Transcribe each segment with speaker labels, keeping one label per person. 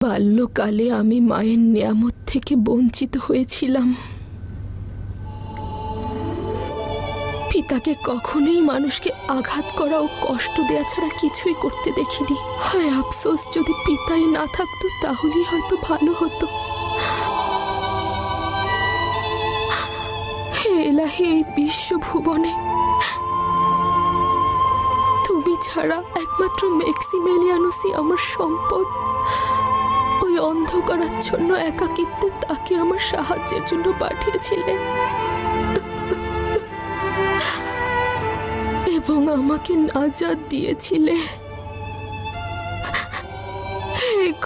Speaker 1: বাল্যকালে আমি মায়ের নিয়ামত থেকে বঞ্চিত হয়েছিলাম। পিতাকে কখনোই মানুষকে আঘাত করা ও কষ্ট দেয়া ছাড়া কিছুই করতে দেখিনি। হয় আফসোস, যদি পিতাই না থাকতো, তাহলেই হয়তো ভালো হতো। হে এলাহি, এই বিশ্বভুবনে তুমি ছাড়া একমাত্র মেক্সিমেলিয়ানুসই আমার সম্পদ। ওই অন্ধকারাচ্ছন্ন একাকিত্বে তাকে আমার সাহায্যের জন্য পাঠিয়েছিলেন এবং আমাকে নাজাদ দিয়েছিলে।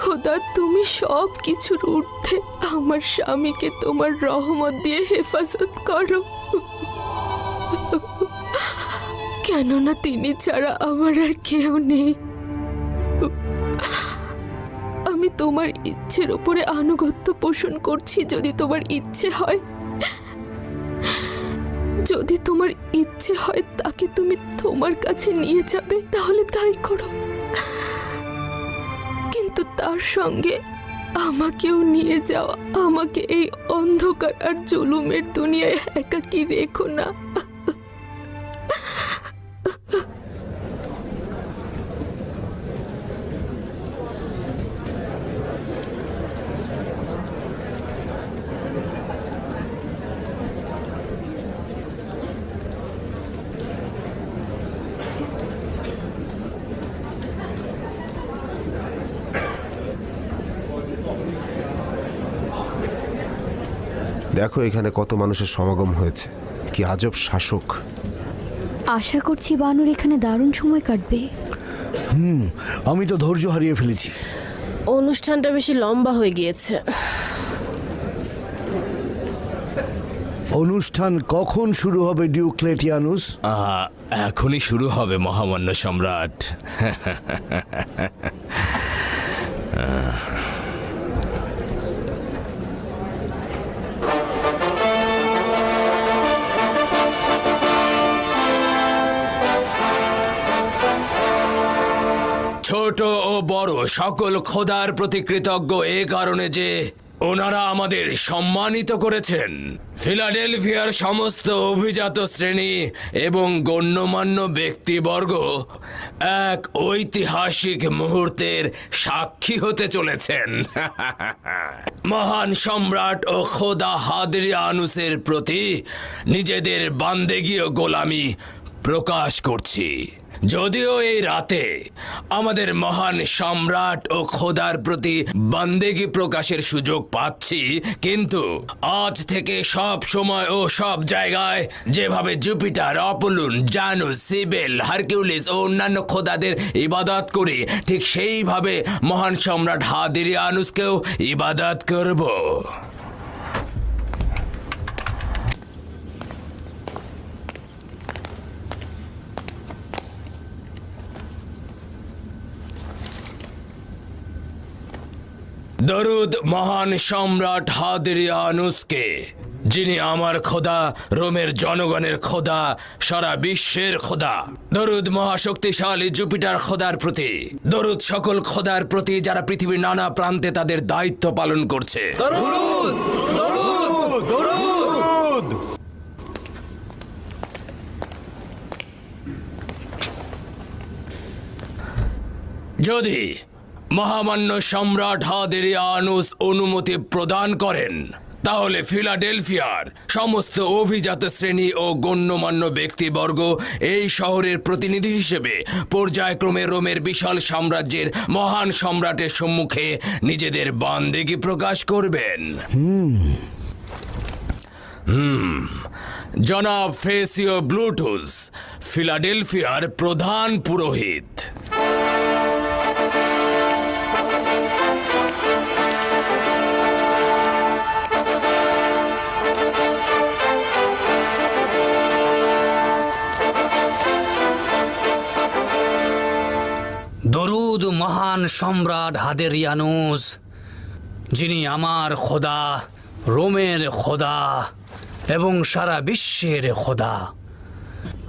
Speaker 1: খোদা, তুমি সব কিছুর ঊর্ধ্বে আমার স্বামীকে তোমার রহমত দিয়ে হেফাজত করো। কেননা তিনি ছাড়া আমার আর কেউ নেই। আমি তোমার ইচ্ছের উপরে আনুগত্য পোষণ করছি যদি তোমার ইচ্ছে হয়। যদি তোমার ইচ্ছে হয় তাকে তুমি তোমার কাছে নিয়ে যাবে, তাহলে তাই করো। কিন্তু তার সঙ্গে আমাকেও নিয়ে যাওয়া আমাকে এই অন্ধকার আর জুলুমের দুনিয়ায় একাকি রেখো না।
Speaker 2: দেখো এখানে কত মানুষের সমাগম হয়েছে। কি আজব শাসক।
Speaker 3: আশা করছি বানুর এখানে দারুণ সময় কাটবে।
Speaker 4: হুম আমি তো ধৈর্য হারিয়ে ফেলেছি।
Speaker 5: অনুষ্ঠানটা বেশি লম্বা হয়ে গিয়েছে।
Speaker 4: অনুষ্ঠান কখন শুরু হবে ডিউক্লেটিয়ানুস?
Speaker 6: এখনই শুরু হবে মহামান্য সম্রাট। বড় সকল খোদার প্রতি কৃতজ্ঞ এ কারণে যে ওনারা আমাদের সম্মানিত করেছেন। ফিলাডেলফিয়ার সমস্ত অভিজাত শ্রেণি এবং গণ্যমান্য ব্যক্তিবর্গ এক ঐতিহাসিক মুহূর্তের সাক্ষী হতে চলেছেন। মহান সম্রাট ও খোদা হাদরিয়ানুসের প্রতি নিজেদের বান্দেগীয় গোলামি প্রকাশ করছি। যদিও এই রাতে আমাদের মহান সম্রাট ও খোদার প্রতি বান্দেগি প্রকাশের সুযোগ পাচ্ছি, কিন্তু আজ থেকে সব সময় ও সব জায়গায় যেভাবে জুপিটার, অপলুন জানুস সিবেল, হারকিউলিস ও অন্যান্য খোদাদের ইবাদত করি, ঠিক সেইভাবে মহান সম্রাট হাদিরিয়ানুসকেও ইবাদত করব। দরুদ মহান সম্রাট হাদিরিয়ানুসকে যিনি আমার খোদা রোমের জনগণের খোদা সারা বিশ্বের খোদা। দরুদ মহাশক্তিশালী জুপিটার খোদার প্রতি দরুদ সকল খোদার প্রতি যারা পৃথিবীর নানা প্রান্তে তাদের দায়িত্ব পালন করছে। যদি মহামান্য সম্রাট হাদেরিয়ানুস অনুমতি প্রদান করেন। তাহলে ফিলাডেলফিয়ার সমস্ত অভিজাত শ্রেণি ও গণ্যমান্য ব্যক্তিবর্গ এই শহরের প্রতিনিধি হিসেবে পর্যায়ক্রমে রোমের বিশাল সাম্রাজ্যের মহান সম্রাটের সম্মুখে নিজেদের বান্দেগি প্রকাশ করবেন। হুম। জনাব ফেসিও ব্লুটুস, ফিলাডেলফিয়ার প্রধান পুরোহিত।
Speaker 7: সম্রাট হাদেরিয়ানুস যিনি আমার খোদা রোমের খোদা এবং সারা বিশ্বের খোদা।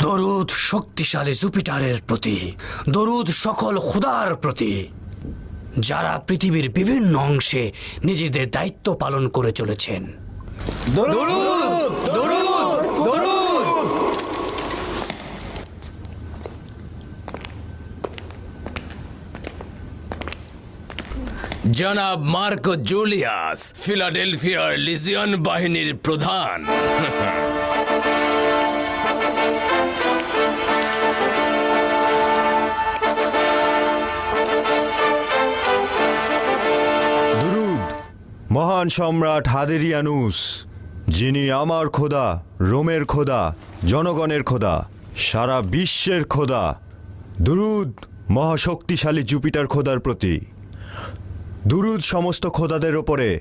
Speaker 7: দরুদ শক্তিশালী জুপিটারের প্রতি দরুদ সকল খোদার প্রতি যারা পৃথিবীর বিভিন্ন অংশে নিজেদের দায়িত্ব পালন করে চলেছেন।
Speaker 6: জনাব মার্কো জুলিয়াস, ফিলাডেলফিয়ার লিজিয়ন বাহিনীর প্রধান।
Speaker 8: দুরুদ, মহান সম্রাট হাদেরিয়ানুস, যিনি আমার খোদা, রোমের খোদা, জনগণের খোদা, সারা বিশ্বের খোদা। দুরুদ, মহাশক্তিশালী জুপিটার খোদার প্রতি। দুরুদ সমস্ত খোদাদের ওপরে,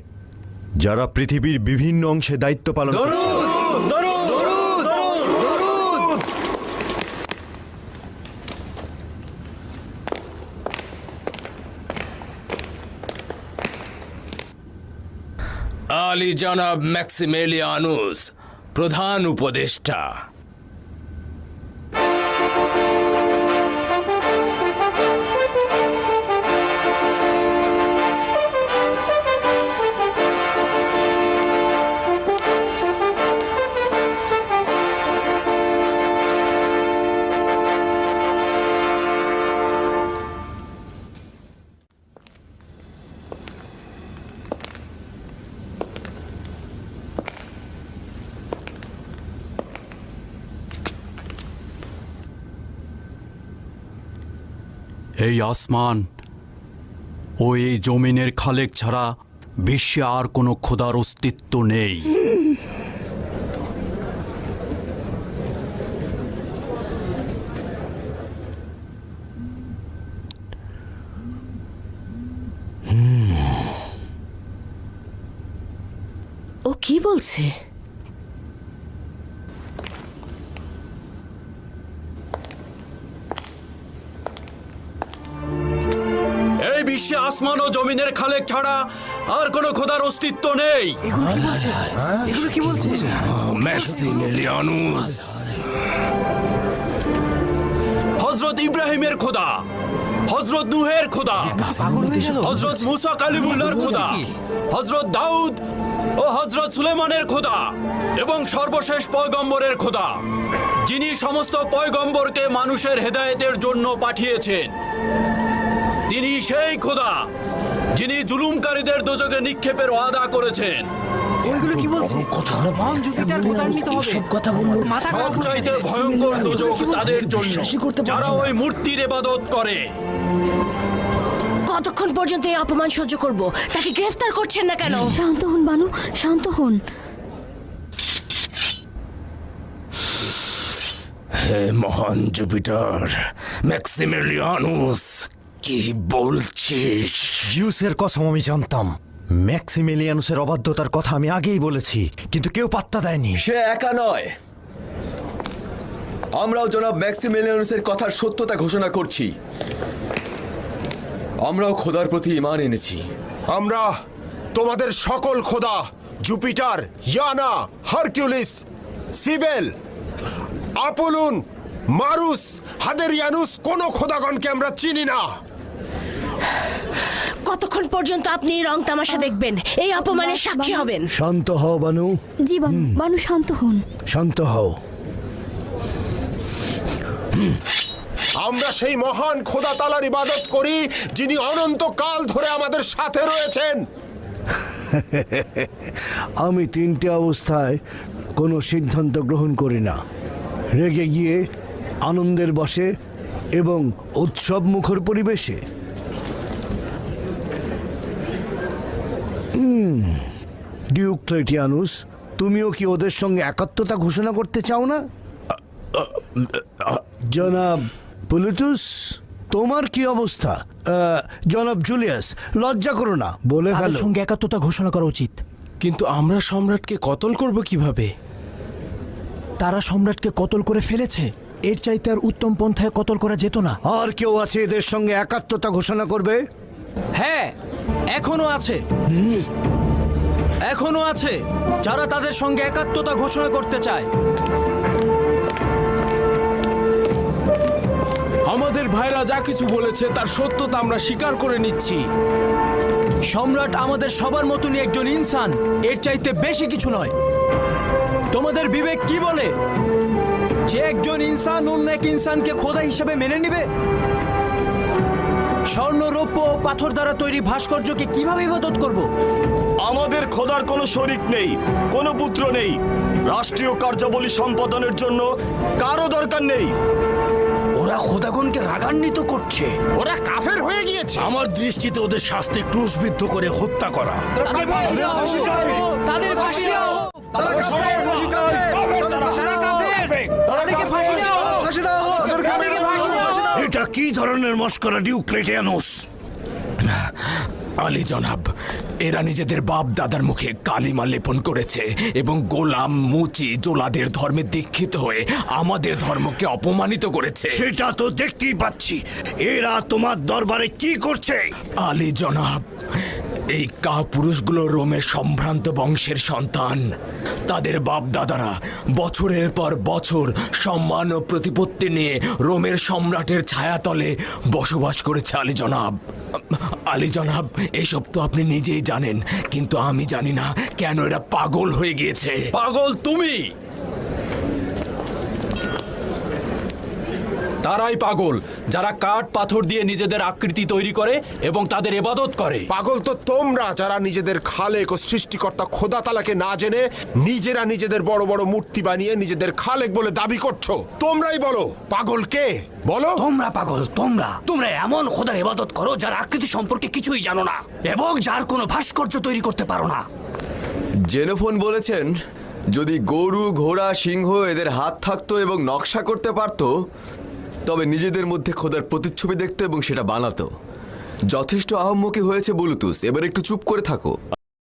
Speaker 8: যারা পৃথিবীর বিভিন্ন অংশে দায়িত্ব পালন
Speaker 6: আলী জনাব ম্যাক্সিমেলিয়ানুস, প্রধান উপদেষ্টা।
Speaker 9: এই আসমান ও এই জমিনের খালেক ছাড়া বিশ্বে আর কোনো খোদার অস্তিত্ব নেই।
Speaker 5: ও কি বলছে?
Speaker 9: বিশ্বে আসমান ও জমিনের খালেক ছাড়া আর কোনো খোদার অস্তিত্ব নেই।
Speaker 6: ম্যাক্সিমেলিয়ানুস
Speaker 9: হজরত ইব্রাহিমের খোদা হজরত নুহের খোদা হজরত মুসা কালিমুল্লার খোদা হজরত দাউদ ও হজরত সুলেমানের খোদা এবং সর্বশেষ পয়গম্বরের খোদা যিনি সমস্ত পয়গম্বরকে মানুষের হেদায়েতের জন্য পাঠিয়েছেন। তিনি সেই খোদা যিনি জুলুমকারীদের দোজকে নিক্ষেপের ওয়াদা করেছেন। সবচাইতে ভয়ঙ্কর দোজক তাদের জন্য। যারা ওই মূর্তির এবাদত করে।
Speaker 5: কতক্ষণ পর্যন্ত এই অপমান সহ্য করব? তাকে গ্রেফতার করছেন না কেন?
Speaker 3: শান্ত হন বানু। শান্ত হন।
Speaker 6: হে মহান জুপিটার ম্যাক্সিমেলিয়ানুস। কি বলছিস?
Speaker 8: জিউসের কসম আমি জানতাম। ম্যাক্সিমিলিয়ানুসের অবাধ্যতার কথা আমি আগেই বলেছি কিন্তু কেউ পাত্তা দেয়নি।
Speaker 10: সে একা নয়। আমরাও জনাব ম্যাক্সিমিলিয়ানুসের কথার সত্যতা ঘোষণা করছি। আমরাও খোদার প্রতি ইমান এনেছি।
Speaker 2: আমরা তোমাদের সকল খোদা জুপিটার ইয়ানা হারকিউলিস সিবেল আপোলুন মারুস হাদেরিয়ানুস কোনো খোদাগণকে আমরা চিনি না।
Speaker 5: কতক্ষণ পর্যন্ত আপনি এই রং তামাশা দেখবেন? এই অপমানের সাক্ষী হবেন।
Speaker 4: শান্ত হও বানু।
Speaker 3: জি বানু। বানু শান্ত হন।
Speaker 4: শান্ত হও।
Speaker 2: আমরা সেই মহান খোদা তালার ইবাদত করি যিনি অনন্তকাল ধরে আমাদের সাথে রয়েছেন।
Speaker 4: আমি তিনটে অবস্থায় কোনো সিদ্ধান্ত গ্রহণ করি না। রেগে গিয়ে আনন্দের বসে এবং উৎসব মুখর পরিবেশে। ডিউক ক্লেটিয়ানুস তুমিও কি ওদের সঙ্গে একাত্মতা ঘোষণা করতে চাও না? জনাব পুলিটুস তোমার কি অবস্থা? জনাব জুলিয়াস লজ্জা করো না বলে ফেলো।
Speaker 11: সঙ্গে একাত্মতা ঘোষণা করা উচিত।
Speaker 12: কিন্তু আমরা সম্রাটকে কতল করব কীভাবে?
Speaker 11: তারা সম্রাটকে কতল করে ফেলেছে? এর চাইতে আর উত্তম পন্থায় কতল করা যেত না?
Speaker 4: আর কেউ আছে এদের সঙ্গে একাত্মতা ঘোষণা করবে?
Speaker 11: হ্যাঁ এখনও আছে। এখনও আছে। যারা তাদের সঙ্গে একাত্মতা ঘোষণা করতে চায়।
Speaker 12: আমাদের ভাইরা যা কিছু বলেছে তার সত্যতা আমরা স্বীকার করে নিচ্ছি।
Speaker 11: সম্রাট আমাদের সবার মতনই একজন ইনসান এর চাইতে বেশি কিছু নয়। তোমাদের বিবেক কি বলে? যে একজন ইনসান অন্য এক ইনসানকে খোদা হিসেবে মেনে নেবে? স্বর্ণ রৌপ্য ও পাথর দ্বারা তৈরি ভাস্কর্যকে কীভাবে ইবাদত করব?
Speaker 9: আমাদের খোদার কোনো শরিক নেই কোনো পুত্র নেই। রাষ্ট্রীয় কার্যাবলী সম্পাদনের জন্য কারও দরকার নেই।
Speaker 7: ওরা খোদাগণকে রাগান্বিত করছে।
Speaker 2: ওরা কাফের হয়ে গিয়েছে।
Speaker 4: আমার দৃষ্টিতে ওদের শাস্তি ক্রুশবিদ্ধ করে হত্যা করা।
Speaker 7: তাদের
Speaker 4: কি ধরনের মস্করা ডিউক্রেটিয়ানোস?
Speaker 6: আলী জনাব এরা নিজেদের বাপ দাদার মুখে কালিমা লেপন করেছে এবং গোলাম মুচি জোলাদের ধর্মে দীক্ষিত হয়ে আমাদের ধর্মকে অপমানিত করেছে।
Speaker 4: সেটা তো দেখতেই পাচ্ছি। এরা তোমার দরবারে কি করছে?
Speaker 6: আলী জনাব এই কা পুরুষগুলো রোমের সম্ভ্রান্ত বংশের সন্তান। তাদের বাপ দাদারা বছরের পর বছর সম্মান ও প্রতিপত্তি নিয়ে রোমের সম্রাটের ছায়াতলে বসবাস করেছে আলী জনাব আলী জনাব এসব তো আপনি নিজেই জানেন, কিন্তু আমি জানি না কেন এরা পাগল হয়ে গিয়েছে।
Speaker 9: পাগল তুমি? তারাই পাগল যারা কাঠ পাথর দিয়ে নিজেদের আকৃতি তৈরি করে এবং তাদের এবাদত করে।
Speaker 2: পাগল তো তোমরা যারা নিজেদের খালেক ও সৃষ্টিকর্তা খোদা তালাকে না জেনে নিজেরা নিজেদের বড় বড় মূর্তি বানিয়ে নিজেদের খালেক বলে দাবি করছ। তোমরাই বলো পাগল কে? বলো।
Speaker 7: তোমরা পাগল তোমরা। তোমরা এমন খোদার এবাদত করো যার আকৃতি সম্পর্কে কিছুই জানো না এবং যার কোনো ভাস্কর্য তৈরি করতে পারো না।
Speaker 10: জেনোফোন বলেছেন যদি গরু ঘোড়া সিংহ এদের হাত থাকতো এবং নকশা করতে পারতো তবে নিজেদের মধ্যে খোদার প্রতিচ্ছবি দেখতো এবং সেটা বানাতো। যথেষ্ট আহম্মকি হয়েছে বলুতুস এবার একটু চুপ করে থাকো।